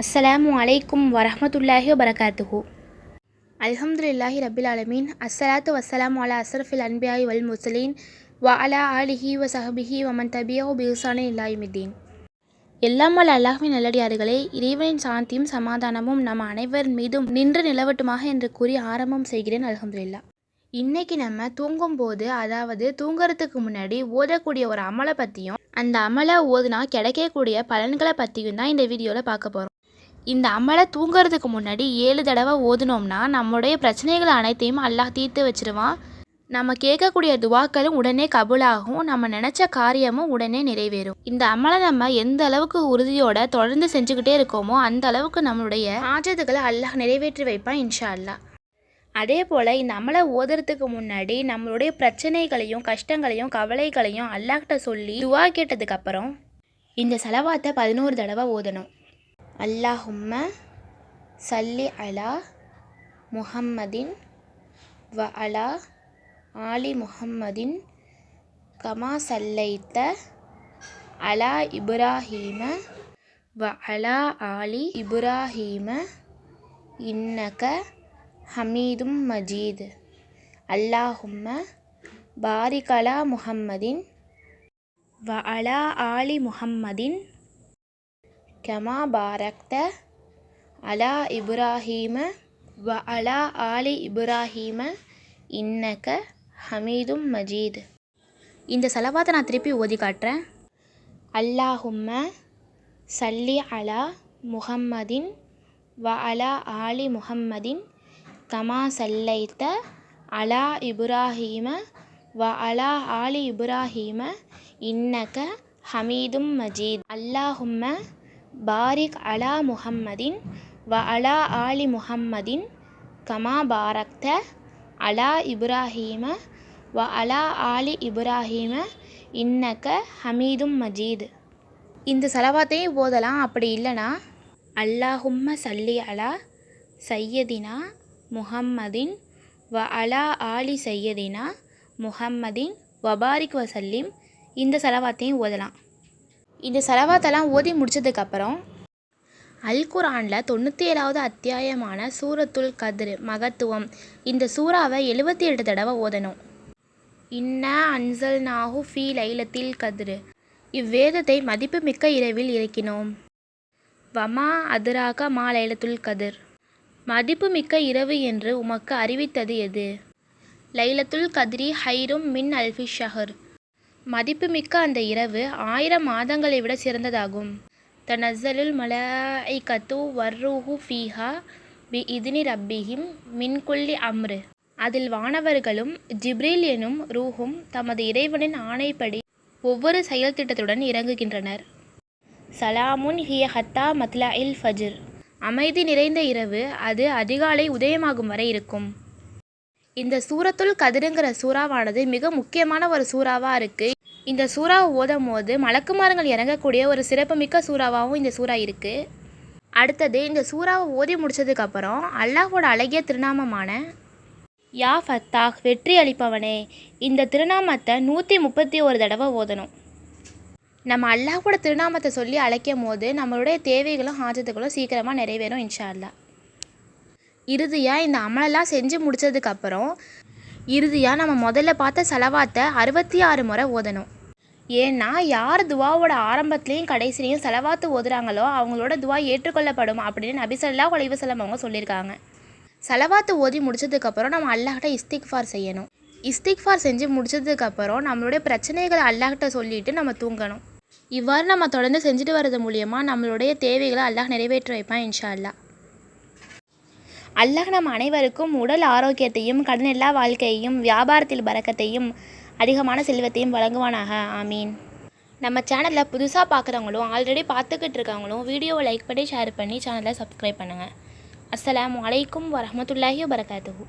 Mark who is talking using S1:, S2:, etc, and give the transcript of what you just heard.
S1: அஸ்ஸலாமு அலைக்கும் வரஹ்மத்துல்லாஹி வரகாத்துஹு அல்ஹம்துலில்லாஹி ரபில் ஆலமீன். அஸ்ஸலாத்து வசலாம் அலா அசரஃபில் அன்பியாய் வல் முஸ்லீன் வ அலா ஆலிஹி வ சஹபிஹி வமன் தபியோ பிஹுசானி இல்லாயுமித்தீன் எல்லாம் வல்ல அல்லாஹ்வின் நல்லடியார்களே இறைவனின் சாந்தியும் சமாதானமும் நம் அனைவர் மீதும் நின்று நிலவட்டுமாக என்று கூறி ஆரம்பம் செய்கிறேன் அல்ஹம்துலில்லாஹ். இன்னைக்கு நம்ம தூங்கும்போது அதாவது தூங்குறதுக்கு முன்னாடி ஓதக்கூடிய ஒரு அமலை பற்றியும் அந்த அமலை ஓதுனா கிடைக்கக்கூடிய பலன்களை பற்றியும் தான் இந்த வீடியோவில் பார்க்க போகிறோம் இந்த அமலை தூங்குறதுக்கு முன்னாடி ஏழு தடவை ஓதுனோம்னா நம்முடைய பிரச்சனைகள் அனைத்தையும் அல்லாஹ் தீர்த்து வச்சிருவான். நம்ம கேட்கக்கூடிய துவாக்களும் உடனே கபுலாகும். நம்ம நினச்ச காரியமும் உடனே நிறைவேறும். இந்த அமலை நம்ம எந்த அளவுக்கு உறுதியோட தொடர்ந்து செஞ்சுக்கிட்டே இருக்கோமோ அந்த அளவுக்கு நம்மளுடைய ஆஜத்துக்களை அல்லாஹ் நிறைவேற்றி வைப்பான் இன்ஷா அல்லாஹ் அதே போல் இந்த அமலை ஓதுறதுக்கு முன்னாடி நம்மளுடைய பிரச்சனைகளையும் கஷ்டங்களையும் கவலைகளையும் அல்லாஹ்கிட்ட சொல்லி துவா கேட்டதுக்கப்புறம் இந்த செலவாத்தை பதினோரு தடவை ஓதணும். அல்லாஹும்ம சல்லி அலா முஹம்மதின் வ அலா ஆலி முஹம்மதின் கமா சல்லைத்த அலா இப்ராஹீம வ அலா ஆலி இப்ராஹீம இன்னக ஹமீதும் மஜீத். அல்லாஹும்ம பாரிகலா முஹம்மதின் வ அலா ஆலி முஹம்மதின் கமா பாரக்த அலா இப்ராஹீம வ அலா ஆலி இப்ராஹீம இன்னக ஹமீதும் மஜீத் இந்த செலவாத்தை நான் திருப்பி ஓதி காட்டுறேன். அல்லாஹும்ம சல்லி அலா முஹம்மதின் வ அலா ஆலி முஹம்மதின் கமா சல்லைத்த அலா இப்ராஹீம வ அலா ஆலி இப்ராஹீம இன்னக ஹமீதும் மஜீத். அல்லாஹும்ம பாரிக் அலா முஹம்மதின் வ அலா ஆலி முஹம்மதின் கமா பாரக்த அலா இப்ராஹீம வ அலா ஆலி இப்ராஹீம இன்னக்க ஹமீதும் மஜீத். இந்த செலவாத்தையும் ஓதலாம். அப்படி இல்லைனா அல்லாஹும்ம சல்லி அலா சையதினா முஹம்மதின் வ அலா ஆலி சையதினா முஹம்மதின் வபாரிக் வசல்லிம் இந்த செலவாத்தையும் ஓதலாம். இந்த செலவாத்தெல்லாம் ஓதி முடிச்சதுக்கப்புறம் அல்குரானில் தொண்ணூற்றி ஏழாவது அத்தியாயமான சூரத்துல் கதிர் மகத்துவம். இந்த சூறாவை எழுபத்தி எட்டு தடவை ஓதணும். இன்ன அன்சல் நாஹு ஃபீ லைலத்தில் கதிரு. இவ்வேதத்தை மதிப்புமிக்க இரவில் இறக்கினோம். வமா அதிராக மா லைலத்துல் கதிர். மதிப்புமிக்க இரவு என்று உமக்கு அறிவித்தது எது? லைலத்துல் கதிரி ஹைரும் மின் அல்ஃபி ஷஹர். மதிப்புமிக்க அந்த இரவு ஆயிரம் மாதங்களை விட சிறந்ததாகும். தனஸ்ஸலுல் மலாய்கத்து வர்ரூஹு ஃபீஹா பி இதினி ரப்பிஹிம் மின்குல்லி அம்ரு. அதில் வானவர்களும் ஜிப்ரீல் எனும் ரூஹும் தமது இறைவனின் ஆணைப்படி ஒவ்வொரு செயல் திட்டத்துடன் இறங்குகின்றனர். சலாமுன் ஹிய ஹத்தா மத்லா இல் ஃபஜ்ர். அமைதி நிறைந்த இரவு அது அதிகாலை உதயமாகும் வரை இருக்கும். இந்த சூரத்துல் கதிருங்கிற சூறாவானது மிக முக்கியமான ஒரு சூறாவாக இருக்குது இந்த சூறாவை ஓதும் போது மலக்குமாரங்கள் இறங்கக்கூடிய ஒரு சிறப்புமிக்க சூறாவாகவும் இந்த சூறா இருக்குது அடுத்தது இந்த சூறாவை ஓதி முடிச்சதுக்கப்புறம் அல்லாஹோட அழகிய திருநாமமான யா ஃபத்தாஹ் வெற்றி அளிப்பவனே. இந்த திருநாமத்தை நூற்றி முப்பத்தி ஒரு தடவை ஓதணும். நம்ம அல்லாஹோட திருநாமத்தை சொல்லி அழைக்கும் போது நம்மளுடைய தேவைகளும் ஆஜத்துகளும் சீக்கிரமாக நிறைவேறும் இன்ஷா அல்லா இறுதியாக இந்த அமலெல்லாம் செஞ்சு முடிச்சதுக்கப்புறம் இறுதியாக நம்ம முதல்ல பார்த்த செலவாத்தை அறுபத்தி ஆறு முறை ஓதணும். ஏன்னா யார் துவாவோட ஆரம்பத்துலேயும் கடைசிலையும் செலவாத்து ஓதுறாங்களோ அவங்களோட துவா ஏற்றுக்கொள்ளப்படும் அப்படின்னு நபிசல்லா ஒளிவசலம் அவங்க சொல்லியிருக்காங்க. செலவாத்து ஓதி முடிச்சதுக்கப்புறம் நம்ம அல்லாஹ்கிட்ட இஸ்திக்ஃபார் செய்யணும். இஸ்திக்ஃபார் செஞ்சு முடிச்சதுக்கப்புறம் நம்மளுடைய பிரச்சனைகளை அல்லாஹ்கிட்ட சொல்லிட்டு நம்ம தூங்கணும். இவ்வாறு நம்ம தொடர்ந்து செஞ்சுட்டு வர்றது மூலியமாக நம்மளுடைய தேவைகளை அல்லாஹ் நிறைவேற்றி வைப்பான் இன்ஷா அல்லா அல்லாஹ் நம் அனைவருக்கும் உடல் ஆரோக்கியத்தையும் கடனில்லா வாழ்க்கையையும் வியாபாரத்தில் பறக்கத்தையும் அதிகமான செல்வத்தையும் வழங்குவானாக. ஆமீன். நம்ம சேனலில் புதுசாக பார்க்குறவங்களும் ஆல்ரெடி பார்த்துக்கிட்டு இருக்கவங்களும் வீடியோவை லைக் பண்ணி ஷேர் பண்ணி சேனலை சப்ஸ்கிரைப் பண்ணுங்கள் அஸ்லாம் அலைக்கும் வரமத்துல்லாஹி வபரகாத்துஹு.